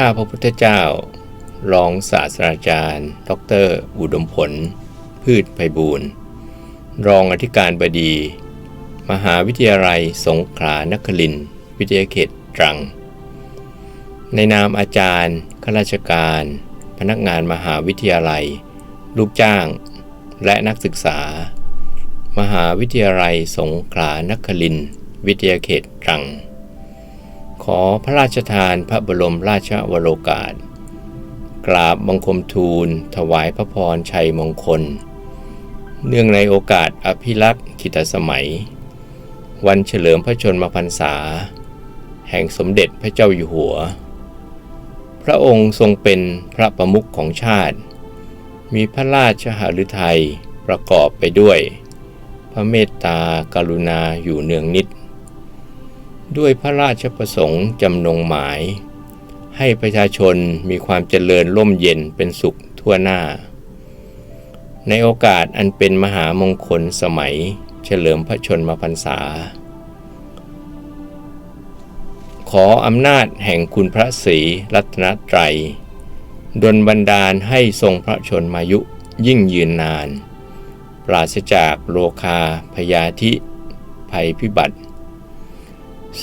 ข้าพระพุทธเจ้า รองศาสตราจารย์ ดร อุดมผล พืชไพบูรณ์ รองอธิการบดี มหาวิทยาลัยสงขลานครินทร์วิทยาเขตตรัง ในนามอาจารย์ ข้าราชการ พนักงานมหาวิทยาลัย ลูกจ้าง และนักศึกษา มหาวิทยาลัยสงขลานครินทร์วิทยาเขตตรัง ขอพระราชทานพระบรมราชวโรกาส กราบบังคมทูล ถวายพระพรชัยมงคล เนื่องในโอกาสอภิรักษ์ขิตสมัย วันเฉลิมพระชนมพรรษา แห่งสมเด็จพระเจ้าอยู่หัว พระองค์ทรงเป็นพระประมุขของชาติ มีพระราชหฤทัยประกอบไปด้วย พระเมตตากรุณาอยู่เนืองนิด ด้วยพระราชประสงค์จำนงหมาย ให้ประชาชนมีความเจริญร่มเย็นเป็นสุขทั่วหน้า ในโอกาสอันเป็นมหามงคลสมัยเฉลิมพระชนมพรรษา ขออำนาจแห่งคุณพระศรีรัตนตรัยดลบันดาลให้ทรงพระชนมายุยิ่งยืนนาน ปราศจากโลคาพยาธิภัยพิบัติ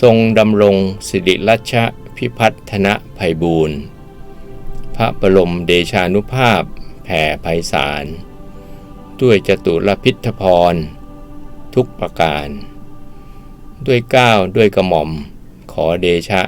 ทรงดำรงสิริรัชพิพัฒนภัยบูรณ์พระบรมเดชานุภาพแผ่ไพศาลด้วยจตุรพิทธพร ทุกประการ ด้วยก้าวด้วยกระหม่อม ขอเดชะ